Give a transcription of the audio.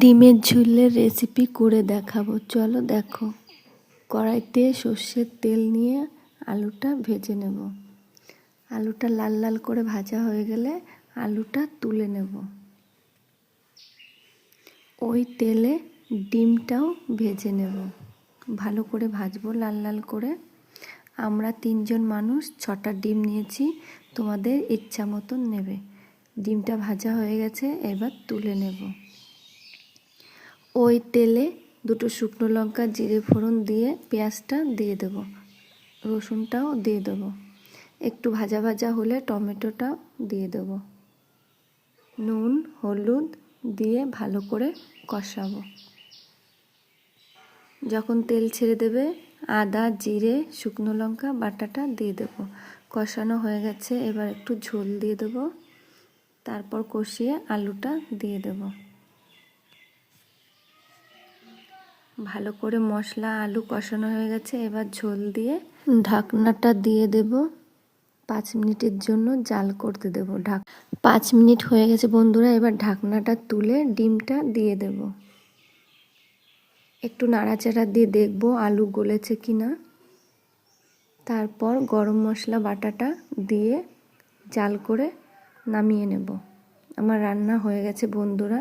ডিমের ঝোলের রেসিপি করে দেখাবো। চলো দেখো। কড়াইতে সর্ষের তেল নিয়ে আলুটা ভেজে নেব। আলুটা লাল লাল করে ভাজা হয়ে গেলে আলুটা তুলে নেব। ওই তেলে ডিমটাও ভেজে নেব। ভালো করে ভাজবো লাল লাল করে। আমরা তিনজন মানুষ ছটা ডিম নিয়েছি, তোমাদের ইচ্ছা মতন নেবে। ডিমটা ভাজা হয়ে গেছে, এবার তুলে নেব। ওই তেলে দুটো শুকনো লঙ্কা, জিরে ফোড়ন দিয়ে পেঁয়াজটা দিয়ে দেব। রসুনটাও দিয়ে দেবো। একটু ভাজা ভাজা হলে টমেটোটাও দিয়ে দেবো। নুন, হলুদ দিয়ে ভালো করে কষাবো। যখন তেল ছেড়ে দেবে, আদা, জিরে, শুকনো লঙ্কা, বাটাটা দিয়ে দেবো। কষানো হয়ে গেছে, এবার একটু ঝোল দিয়ে দেবো। তারপর কষিয়ে আলুটা দিয়ে দেবো। ভালো করে মশলা, আলু কষানো হয়ে গেছে। এবার ঝোল দিয়ে ঢাকনাটা দিয়ে দেব। পাঁচ মিনিটের জন্য জাল করতে দেব ঢাক পাঁচ মিনিট হয়ে গেছে বন্ধুরা, এবার ঢাকনাটা তুলে ডিমটা দিয়ে দেব। একটু নাড়াচাড়া দিয়ে দেখব আলু গলেছে কি না তারপর গরম মশলা, বাটাটা দিয়ে জাল করে নামিয়ে নেব। আমার রান্না হয়ে গেছে বন্ধুরা।